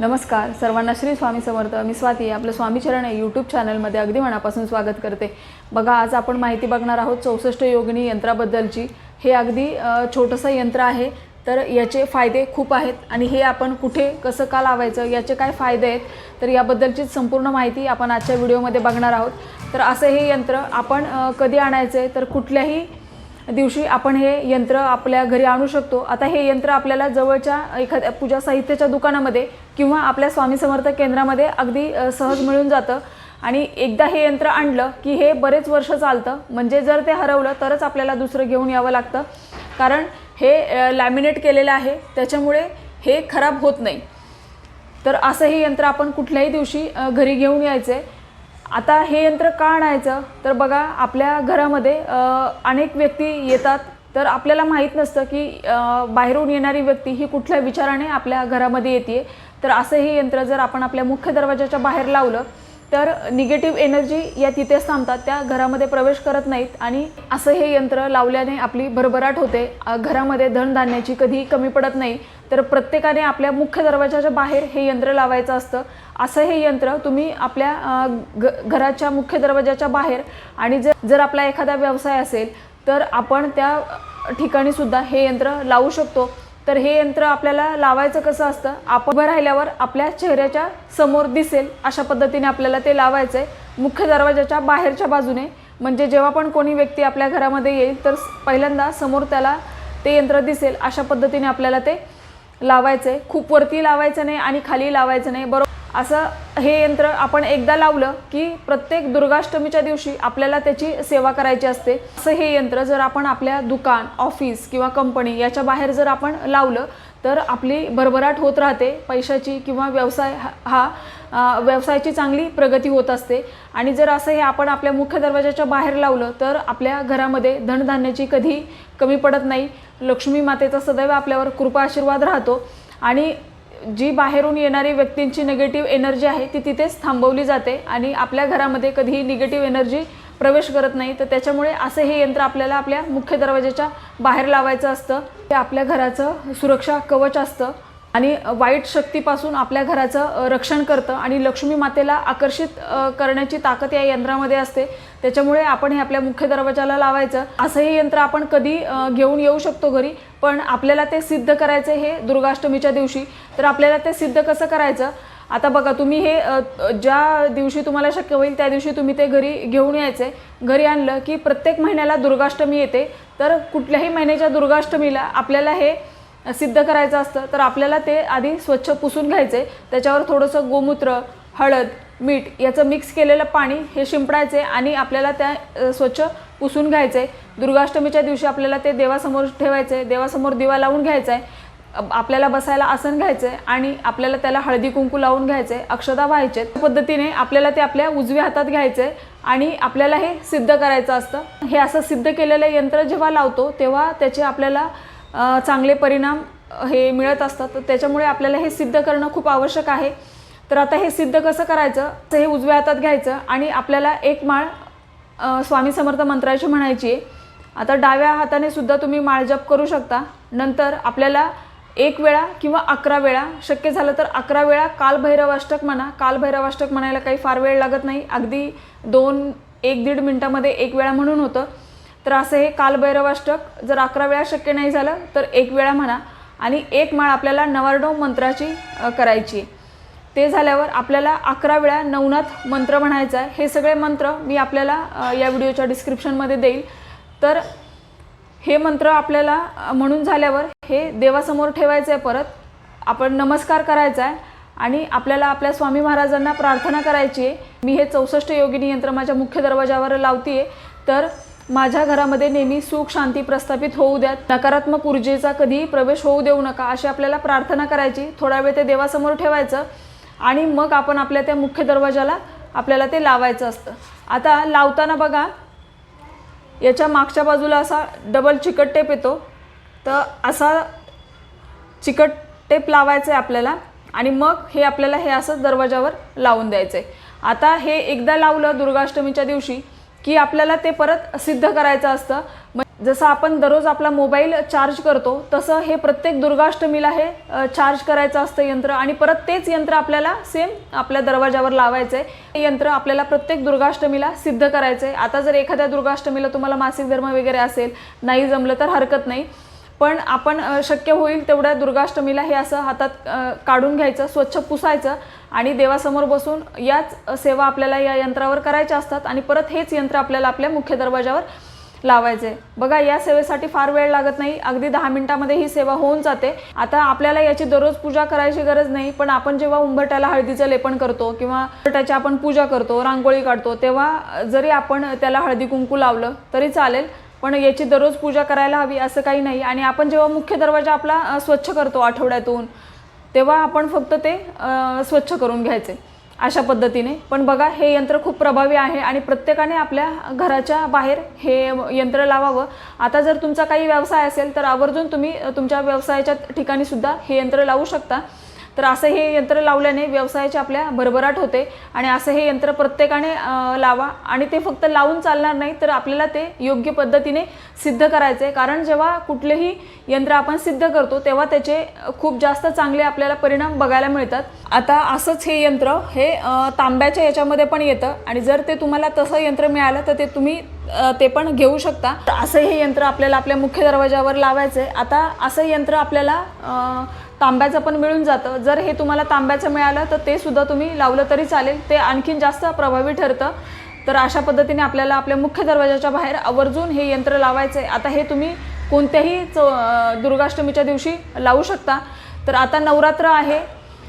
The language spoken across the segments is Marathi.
नमस्कार. सर्वांना श्री स्वामी समर्थ. मी स्वाती. आपलं स्वामीचरण आहे यूट्यूब चॅनलमध्ये अगदी मनापासून स्वागत करते. बघा आज आपण माहिती बघणार आहोत चौसष्ट योगिनी यंत्राबद्दलची. हे अगदी छोटंसं यंत्र आहे. तर याचे फायदे खूप आहेत आणि हे आपण कुठे कसं का लावायचं याचे काय फायदे आहेत तर याबद्दलची संपूर्ण माहिती आपण आजच्या व्हिडिओमध्ये बघणार आहोत. तर असं हे यंत्र आपण कधी आणायचं तर कुठल्याही दिवशी आपण हे यंत्र आपल्या घरी आणू शकतो. आता हे यंत्र आपल्याला जवळच्या एखाद्या पूजा साहित्याच्या दुकानामध्ये किंवा आपल्या स्वामी समर्थ केंद्रामध्ये अगदी सहज मिळून जातं. आणि एकदा हे यंत्र आणलं की हे बरेच वर्ष चालतं. म्हणजे जर ते हरवलं तरच आपल्याला दुसरं घेऊन यावं लागतं. कारण हे लॅमिनेट केलेलं आहे. त्याच्यामुळे हे खराब होत नाही. तर असं हे यंत्र आपण कुठल्याही दिवशी घरी घेऊन यायचं. आहे आता हे यंत्र का आणायचं? तर बघा आपल्या घरामध्ये अनेक व्यक्ती येतात. तर आपल्याला माहीत नसतं की बाहेरून येणारी व्यक्ती ही कुठल्या विचाराने आपल्या घरामध्ये येते तर असं हे यंत्र जर आपण आपल्या मुख्य दरवाजाच्या बाहेर लावलं तर निगेटिव्ह एनर्जी या तिथेच थांबतात त्या घरामध्ये प्रवेश करत नाहीत आणि असं हे यंत्र लावल्याने आपली भरभराट होते. घरामध्ये धनधान्याची कधीही कमी पडत नाही तर प्रत्येकाने आपल्या मुख्य दरवाजाच्या बाहेर हे यंत्र लावायचं असतं. असं हे यंत्र तुम्ही आपल्या ग घ घराच्या मुख्य दरवाजाच्या बाहेर आणि जर जर आपला एखादा व्यवसाय असेल तर आपण त्या ठिकाणीसुद्धा हे यंत्र लावू शकतो. तर हे यंत्र आपल्याला लावायचं कसं असतं? आपण उभं राहिल्यावर आपल्या चेहऱ्याच्या समोर दिसेल अशा पद्धतीने आपल्याला ते लावायचं आहे मुख्य दरवाजाच्या बाहेरच्या बाजूने. म्हणजे जेव्हा पण कोणी व्यक्ती आपल्या घरामध्ये येईल तर पहिल्यांदा समोर त्याला ते यंत्र दिसेल अशा पद्धतीने आपल्याला ते लावायचं आहे खूप वरती लावायचं नाही आणि खाली लावायचं नाही. बरोबर असं हे यंत्र आपण एकदा लावलं की प्रत्येक दुर्गाष्टमीच्या दिवशी आपल्याला त्याची सेवा करायची असते. असं हे यंत्र जर आपण आपल्या दुकान ऑफिस किंवा कंपनी याच्या बाहेर जर आपण लावलं तर आपली भरभराट होत राहते. पैशाची किंवा व्यवसाय हा- हा व्यवसायाची चांगली प्रगती होत असते. आणि जर असं हे आपण आपल्या मुख्य दरवाजाच्या बाहेर लावलं तर आपल्या घरामध्ये धनधान्याची कधी कमी पडत नाही. लक्ष्मी मातेचा सदैव आपल्यावर कृपा आशीर्वाद राहतो. आणि जी बाहेरून येणारी व्यक्तींची निगेटिव्ह एनर्जी आहे ती तिथेच थांबवली जाते आणि आपल्या घरामध्ये कधीही निगेटिव्ह एनर्जी प्रवेश करत नाही. तर त्याच्यामुळे असं हे यंत्र आपल्याला आपल्या मुख्य दरवाजाच्या बाहेर लावायचं असतं. ते आपल्या घराचं सुरक्षा कवच असतं आणि वाईट शक्तीपासून आपल्या घराचं रक्षण करतं आणि लक्ष्मी मातेला आकर्षित करण्याची ताकद या यंत्रामध्ये असते. त्याच्यामुळे आपण हे आपल्या मुख्य दरवाजाला लावायचं. असं हे यंत्र आपण कधी घेऊन येऊ शकतो घरी. पण आपल्याला ते सिद्ध करायचं हे दुर्गाष्टमीच्या दिवशी. तर आपल्याला ते सिद्ध कसं करायचं? आता बघा तुम्ही हे ज्या दिवशी तुम्हाला शक्य होईल त्या दिवशी तुम्ही ते घरी घेऊन यायचे. घरी आणलं की प्रत्येक महिन्याला दुर्गाष्टमी येते. तर कुठल्याही महिन्याच्या दुर्गाष्टमीला आपल्याला हे सिद्ध करायचं असतं. तर आपल्याला ते आधी स्वच्छ पुसून घ्यायचे. त्याच्यावर थोडंसं गोमूत्र हळद मीठ याचं मिक्स केलेलं पाणी हे शिंपडायचे आणि आपल्याला त्या स्वच्छ पुसून घ्यायचे. दुर्गाष्टमीच्या दिवशी आपल्याला ते देवासमोर ठेवायचे. देवासमोर दिवा लावून घ्यायचा. आहे आपल्याला बसायला आसन घ्यायचं आहे आणि आपल्याला त्याला हळदी कुंकू लावून घ्यायचे. अक्षदा व्हायचे. पद्धतीने आपल्याला ते आपल्या उजव्या हातात घ्यायचे आहे आणि आपल्याला हे सिद्ध करायचं असतं. हे असं सिद्ध केलेलं यंत्र जेव्हा लावतो तेव्हा त्याचे आपल्याला चांगले परिणाम हे मिळत असतात. तर त्याच्यामुळे आपल्याला हे सिद्ध करणं खूप आवश्यक आहे. तर आता हे सिद्ध कसं करायचं? तर हे उजव्या हातात घ्यायचं आणि आपल्याला एक माळ स्वामी समर्थ मंत्राची म्हणायची आहे आता डाव्या हाताने सुद्धा तुम्ही माळ जप करू शकता. नंतर आपल्याला एक वेळा किंवा अकरा वेळा शक्य झालं तर अकरा वेळा कालभैरवाष्टक म्हणा. कालभैरवाष्टक म्हणायला काही फार वेळ लागत नाही. अगदी दोन एक दीड मिनटामध्ये एक वेळा म्हणून होतं. तर असं हे कालभैरवाष्टक जर अकरा वेळा शक्य नाही झालं तर एक वेळा म्हणा. आणि एक माळ आपल्याला नवार्णव मंत्राची करायची. आहे. ते झाल्यावर आपल्याला अकरा वेळा नवनाथ मंत्र म्हणायचा आहे. हे सगळे मंत्र मी आपल्याला या व्हिडिओच्या डिस्क्रिप्शनमध्ये देईल. तर हे मंत्र आपल्याला म्हणून झाल्यावर हे देवासमोर ठेवायचं आहे परत. आपण नमस्कार करायचा आहे आणि आपल्याला आपल्या स्वामी महाराजांना प्रार्थना करायची आहे. मी हे चौसष्ट योगिनी यंत्र माझ्या मुख्य दरवाजावर लावते आहे तर माझ्या घरामध्ये नेहमी सुख शांती प्रस्थापित होऊ द्यात नकारात्मक ऊर्जेचा कधीही प्रवेश होऊ देऊ नका अशी आपल्याला प्रार्थना करायची. थोडा वेळ ते देवासमोर ठेवायचं. आणि मग आपण आपल्या त्या मुख्य दरवाजाला आपल्याला ते लावायचं असतं. आता लावताना बघा याच्या मागच्या बाजूला असा डबल चिकट टेप येतो. तर असा चिकट टेप लावायचा आहे आपल्याला आणि मग हे आपल्याला हे असं दरवाजावर लावून द्यायचं आहे आता हे एकदा लावलं दुर्गाष्टमीच्या दिवशी की आपल्याला ते परत सिद्ध करायचं असतं. जसं आपण दररोज आपला मोबाईल चार्ज करतो तसं हे प्रत्येक दुर्गाष्टमीला हे चार्ज करायचं असतं यंत्र आणि परत तेच यंत्र आपल्याला सेम आपल्या दरवाजावर लावायचं आहे हे यंत्र आपल्याला प्रत्येक दुर्गाष्टमीला सिद्ध करायचं आहे आता जर एखाद्या दुर्गाष्टमीला तुम्हाला मासिक धर्म वगैरे असेल नाही जमलं तर हरकत नाही. पण आपण शक्य होईल तेवढ्या दुर्गाष्टमीला हे असं हातात काढून घ्यायचं स्वच्छ पुसायचं आणि देवासमोर बसून याच सेवा आपल्याला या यंत्रावर करायच्या असतात आणि परत हेच यंत्र आपल्याला आपल्या मुख्य दरवाजावर लावायचे. बघा या सेवेसाठी फार वेळ लागत नाही. अगदी दहा मिनिटामध्ये ही सेवा होऊन जाते. आता आपल्याला याची दररोज पूजा करायची गरज नाही पण आपण जेव्हा उंबरट्याला हळदीचं लेपन करतो किंवा उंबरट्याची आपण पूजा करतो रांगोळी काढतो तेव्हा जरी आपण त्याला हळदी कुंकू लावलं तरी चालेल पण याची दररोज पूजा करायला हवी असं काही नाही. आणि आपण जेव्हा मुख्य दरवाजा आपला स्वच्छ करतो आठवड्यातून तेव्हा आपण फक्त ते स्वच्छ करून घ्यायचे. अशा पद्धतीने. पण बघा हे यंत्र खूप प्रभावी आहे आणि प्रत्येकाने आपल्या घराच्या बाहेर हे यंत्र लावावं. आता जर तुमचा काही व्यवसाय असेल तर आवर्जून तुम्ही तुमच्या व्यवसायाच्या ठिकाणीसुद्धा हे यंत्र लावू शकता. तर असं हे यंत्र लावल्याने व्यवसायाची आपल्या भरभराट होते आणि असं हे यंत्र प्रत्येकाने लावा. आणि ते फक्त लावून चालणार नाही तर आपल्याला ते योग्य पद्धतीने सिद्ध करायचे आहे. कारण जेव्हा कुठलेही यंत्र आपण सिद्ध करतो तेव्हा त्याचे खूप जास्त चांगले आपल्याला परिणाम बघायला मिळतात. आता असंच हे यंत्र हे तांब्याच्या याच्यामध्ये पण येतं. आणि जर ते तुम्हाला तसं यंत्र मिळालं तर ते तुम्ही ते पण घेऊ शकता. तर असं हे यंत्र आपल्याला आपल्या मुख्य दरवाजावर लावायचं आहे आता असं यंत्र आपल्याला तांब्याचं पण मिळून जातं. जर हे तुम्हाला तांब्याचं मिळालं तर ते सुद्धा तुम्ही लावलं तरी चालेल. ते आणखीन जास्त प्रभावी ठरतं. तर अशा पद्धतीने आपल्याला आपल्या मुख्य दरवाजाच्या बाहेर आवर्जून हे यंत्र लावायचं आहे आता हे तुम्ही कोणत्याही चौ दुर्गाष्टमीच्या दिवशी लावू शकता. तर आता नवरात्र आहे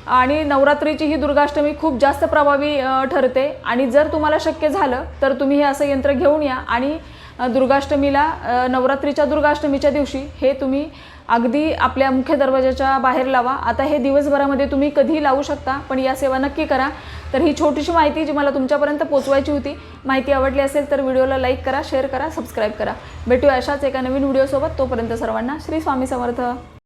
आणि नवरात्रीची ही दुर्गाष्टमी खूप जास्त प्रभावी ठरते. आणि जर तुम्हाला शक्य झालं तर तुम्ही हे असं यंत्र घेऊन या. आणि दुर्गाष्टमीला नवरात्रीच्या दुर्गाष्टमीच्या दिवशी हे तुम्ही अगदी आपल्या मुख्य दरवाजाच्या बाहेर लावा. आता हे दिवसभरामध्ये तुम्ही कधीही लावू शकता पण या सेवा नक्की करा. तर ही छोटीशी माहिती जी मला तुमच्यापर्यंत पोचवायची होती माहिती आवडली असेल तर व्हिडिओला लाईक करा शेअर करा सबस्क्राईब करा. भेटूया अशाच एका नवीन व्हिडिओसोबत. तोपर्यंत सर्वांना श्री स्वामी समर्थ.